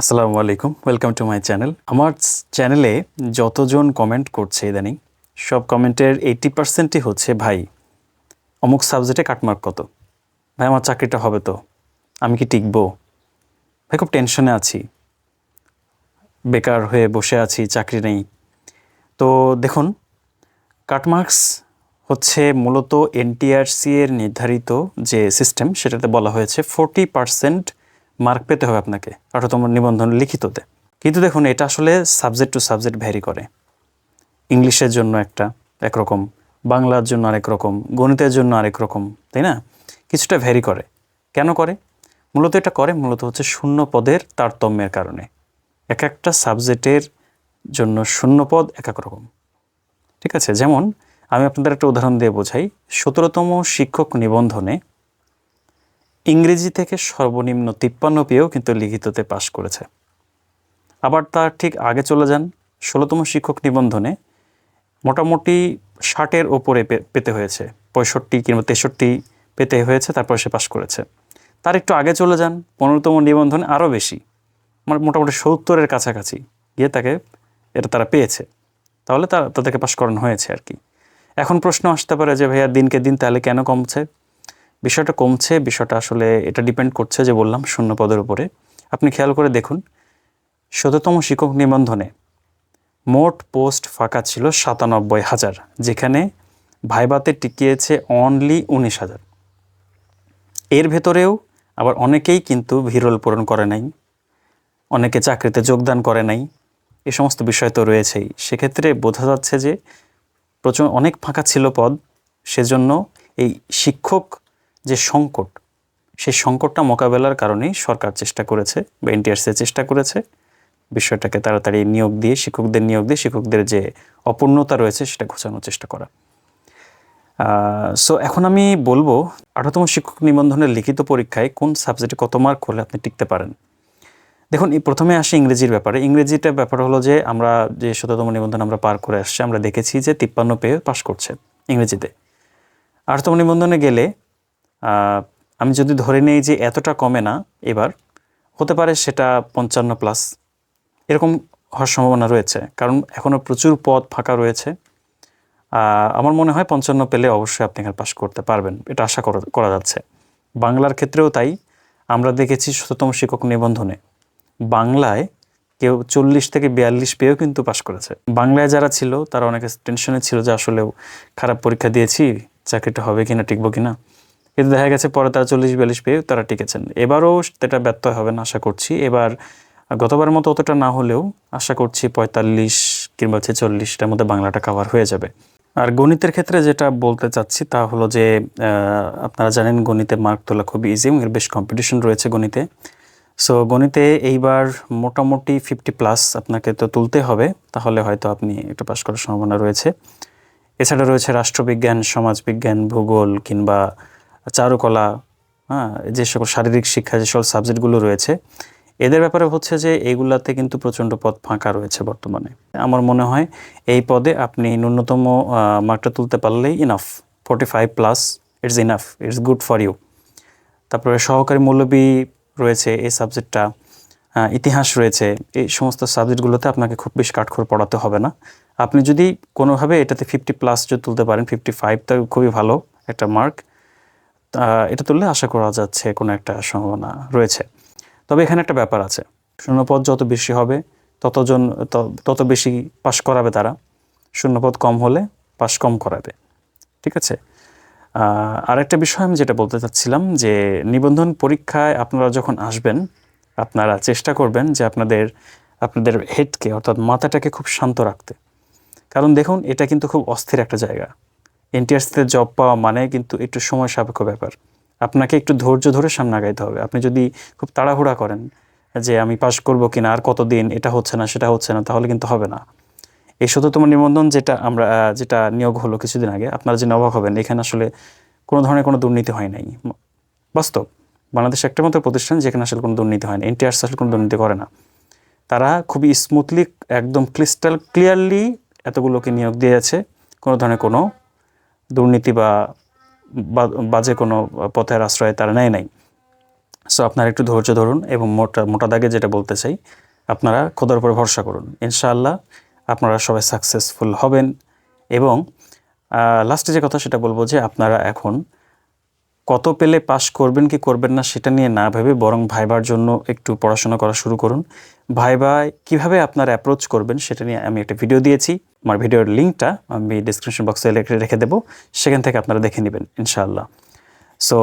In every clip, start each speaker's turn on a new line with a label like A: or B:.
A: আসসালামু আলাইকুম welcome to my channel আমার চ্যানেলে যতজন কমেন্ট করছে ইদানিং, সব কমেন্টের এইটি পার্সেন্টই হচ্ছে, ভাই, অমুক সাবজেক্টে কাটমার্ক কত? ভাই, আমার চাকরিটা হবে তো? আমি কি টিকবো? ভাই, খুব টেনশনে আছি। বেকার হয়ে বসে আছি, চাকরি নেই। তো দেখুন কাটমার্কস হচ্ছে মূলত এনটিআরসি এর নির্ধারিত যে সিস্টেম সেটাতে বলা হয়েছে ফোরটি পার্সেন্ট মার্ক পেতে হবে আপনাকে আঠারোতম নিবন্ধন লিখিততে। কিন্তু দেখুন, এটা আসলে সাবজেক্ট টু সাবজেক্ট ভ্যারি করে। ইংলিশের জন্য একটা একরকম, বাংলার জন্য আরেক রকম, গণিতের জন্য আরেক রকম, তাই না? কিছুটা ভ্যারি করে। কেন করে? মূলত এটা করে, মূলত হচ্ছে শূন্য পদের তারতম্যের কারণে। এক একটা সাবজেক্টের জন্য শূন্য পদ এক এক রকম। ঠিক আছে? যেমন, আমি আপনাদের একটা উদাহরণ দিয়ে বোঝাই। সতেরোতম শিক্ষক নিবন্ধনে ইংরেজি থেকে সর্বনিম্ন তিপ্পান্ন পেয়েও কিন্তু লিখিততে পাশ করেছে। আবার তার ঠিক আগে চলে যান ষোলোতম শিক্ষক নিবন্ধনে। মোটামুটি ষাটের ওপরে পেতে হয়েছে, পঁয়ষট্টি কিংবা তেষট্টি পেতে হয়েছে, তারপর সে পাশ করেছে। তার একটু আগে চলে যান পনেরোতম নিবন্ধনে আরও বেশি মানে মোটামুটি সত্তরের কাছাকাছি গিয়ে তাকে এটা তারা পেয়েছে। তাহলে তারা তাদেরকে পাশ করানো হয়েছে আর কি। এখন প্রশ্ন আসতে পারে যে, ভাইয়া, দিনকে দিন তাহলে কেন কমছে? বিষয়টা কমছে, বিষয়টা আসলে এটা ডিপেন্ড করছে যে বললাম শূন্য পদের উপরে। আপনি খেয়াল করে দেখুন, শততম শিক্ষক নিবন্ধনে মোট পোস্ট ফাঁকা ছিল সাতানব্বই হাজার, যেখানে ভাইবাতে টিকিয়েছে অনলি উনিশ হাজার। এর ভেতরেও আবার অনেকেই কিন্তু ভিরল পূরণ করে নাই, অনেকে চাকরিতে যোগদান করে নাই, এ সমস্ত বিষয় তো রয়েছেই। সেক্ষেত্রে বোঝা যাচ্ছে যে প্রচুর, অনেক ফাঁকা ছিল পদ, সেজন্য এই শিক্ষক যে সংকট, সেই সংকটটা মোকাবেলার কারণেই সরকার চেষ্টা করেছে বা এনটিআরসি চেষ্টা করেছে। বিষয়টাকে তাড়াতাড়ি নিয়োগ দিয়ে, শিক্ষকদের নিয়োগ দিয়ে, শিক্ষকদের যে অপূর্ণতা রয়েছে সেটা ঘোচানোর চেষ্টা করা। সো এখন আমি বলব আঠারোতম শিক্ষক নিবন্ধনের লিখিত পরীক্ষায় কোন সাবজেক্টে কত মার্ক হলে আপনি টিকতে পারেন। দেখুন প্রথমে আসি ইংরেজির ব্যাপারে। ইংরেজিটা ব্যাপার হলো যে আমরা যে শততম নিবন্ধন আমরা পার করে আসছি, আমরা দেখেছি যে তিপ্পান্ন পেয়ে পাশ করছে ইংরেজিতে। আঠারোতম নিবন্ধনে গেলে আমি যদি ধরে নেই যে এতটা কমে না, এবার হতে পারে সেটা পঞ্চান্ন প্লাস এরকম হওয়ার সম্ভাবনা রয়েছে, কারণ এখনও প্রচুর পদ ফাঁকা রয়েছে। আমার মনে হয় পঞ্চান্ন পেলে অবশ্যই আপনি এখানে পাশ করতে পারবেন, এটা আশা করা যাচ্ছে। বাংলার ক্ষেত্রেও তাই, আমরা দেখেছি শততম শিক্ষক নিবন্ধনে। বাংলায় কেউ চল্লিশ থেকে বিয়াল্লিশ পেয়েও কিন্তু পাশ করেছে। বাংলায় যারা ছিল, তারা অনেকে টেনশনে ছিল যে আসলেও খারাপ পরীক্ষা দিয়েছি, চাকরিটা হবে কিনা, টিকবো কিনা। কিন্তু দেখা গেছে পরে তারা চল্লিশ বিয়াল্লিশ পেয়ে তারা টিকেছেন। এবারও সেটা ব্যর্থ হবে না, আশা করছি। এবার গতবারের মতো অতটা না হলেও আশা করছি পঁয়তাল্লিশ কিংবা ছেচল্লিশটার মধ্যে বাংলাটা কাভার হয়ে যাবে। আর গণিতের ক্ষেত্রে যেটা বলতে চাচ্ছি তা হলো যে আপনারা জানেন গণিতে মার্ক তোলা খুবই ইজি এবং এর বেশ কম্পিটিশন রয়েছে গণিতে। সো গণিতে এইবার মোটামুটি ফিফটি প্লাস আপনাকে তো তুলতে হবে, তাহলে হয়তো আপনি একটা পাশ করার সম্ভাবনা রয়েছে। এছাড়া রয়েছে রাষ্ট্রবিজ্ঞান, সমাজবিজ্ঞান, ভূগোল কিংবা চারুকলা হ্যাঁ যে সকল শারীরিক শিক্ষা, যে সকল সাবজেক্টগুলো রয়েছে, এদের ব্যাপারে হচ্ছে যে এইগুলাতে কিন্তু প্রচণ্ড পদ ফাঁকা রয়েছে বর্তমানে। আমার মনে হয় এই পদে আপনি ন্যূনতম মার্কটা তুলতে পারলেই enough forty five plus it's enough it's good for you তারপরে সহকারী মৌলবী রয়েছে এই সাবজেক্টটা ইতিহাস রয়েছে, এই সমস্ত সাবজেক্টগুলোতে আপনাকে খুব বেশি কাঠখড় পড়াতে হবে না। আপনি যদি কোনোভাবে এটাতে ফিফটি প্লাস যদি তুলতে পারেন ফিফটি ফাইভ তো খুবই ভালো একটা মার্ক এটা তুললে আশা করা যাচ্ছে কোনো একটা সম্ভাবনা রয়েছে। তবে এখানে একটা ব্যাপার আছে। শূন্যপদ যত বেশি হবে, ততজন তত বেশি পাশ করাবে তারা। শূন্যপদ কম হলে পাশ কম করাবে। ঠিক আছে? আরেকটা বিষয় আমি যেটা বলতে চাচ্ছিলাম যে নিবন্ধন পরীক্ষায় আপনারা যখন আসবেন, আপনারা চেষ্টা করবেন যে আপনাদের আপনাদের হেডকে অর্থাৎ মাথাটাকে খুব শান্ত রাখতে। কারণ দেখুন, এটা কিন্তু খুব অস্থির একটা জায়গা। এনটিআরসিতে জব পাওয়া মানে কিন্তু একটু সময় সাপেক্ষ ব্যাপার। আপনাকে একটু ধৈর্য ধরে সামনে আগাইতে হবে। আপনি যদি খুব তাড়াহুড়া করেন যে আমি পাশ করব কি না আর কতদিন, এটা হচ্ছে না, সেটা হচ্ছে না, তাহলে কিন্তু হবে না। এই শততম নিবন্ধন যেটা আমরা, যেটা নিয়োগ হলো কিছুদিন আগে, আপনারা যে অবাক হবেন, এখানে আসলে কোনো ধরনের কোনো দুর্নীতি হয় নাই। বাস্তব, বাংলাদেশ একটা মাত্র প্রতিষ্ঠান যেখানে আসলে কোনো দুর্নীতি হয় না এনটিআরসি আসলে কোনো দুর্নীতি করে না। তারা খুবই স্মুথলি একদম ক্রিস্টাল ক্লিয়ারলি এতগুলোকে নিয়োগ দিয়েছে, কোনো ধরনের কোনো দুর্নীতি বা বাজে কোনো পথের আশ্রয় তারা নেয় নাই। সো আপনারা একটু ধৈর্য ধরুন এবং মোটা মোটা দাগে যেটা বলতে চাই, আপনারা খোদার উপরে ভরসা করুন। ইনশাআল্লাহ আপনারা সবাই সাকসেসফুল হবেন এবং লাস্টে যে কথা সেটা বলব যে আপনারা এখন কত পেলে পাস করবেন কি করবেন না সেটা নিয়ে না ভেবে বরং ভাইবার জন্য একটু পড়াশোনা করা শুরু করুন। ভাইবায় কীভাবে আপনারা অ্যাপ্রোচ করবেন সেটা নিয়ে আমি একটা ভিডিও দিয়েছি। আমার ভিডিওর লিঙ্কটা আমি ডিসক্রিপশন বক্সে রেখে দেবো। সেখান থেকে আপনারা দেখে নেবেন, ইনশাআল্লাহ। সো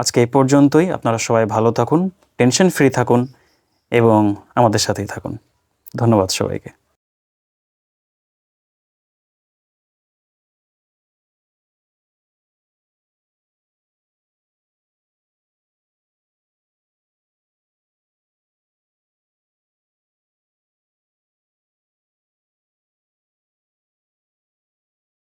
A: আজকে এই পর্যন্তই। আপনারা সবাই ভালো থাকুন টেনশন ফ্রি থাকুন এবং আমাদের সাথেই থাকুন। ধন্যবাদ সবাইকে।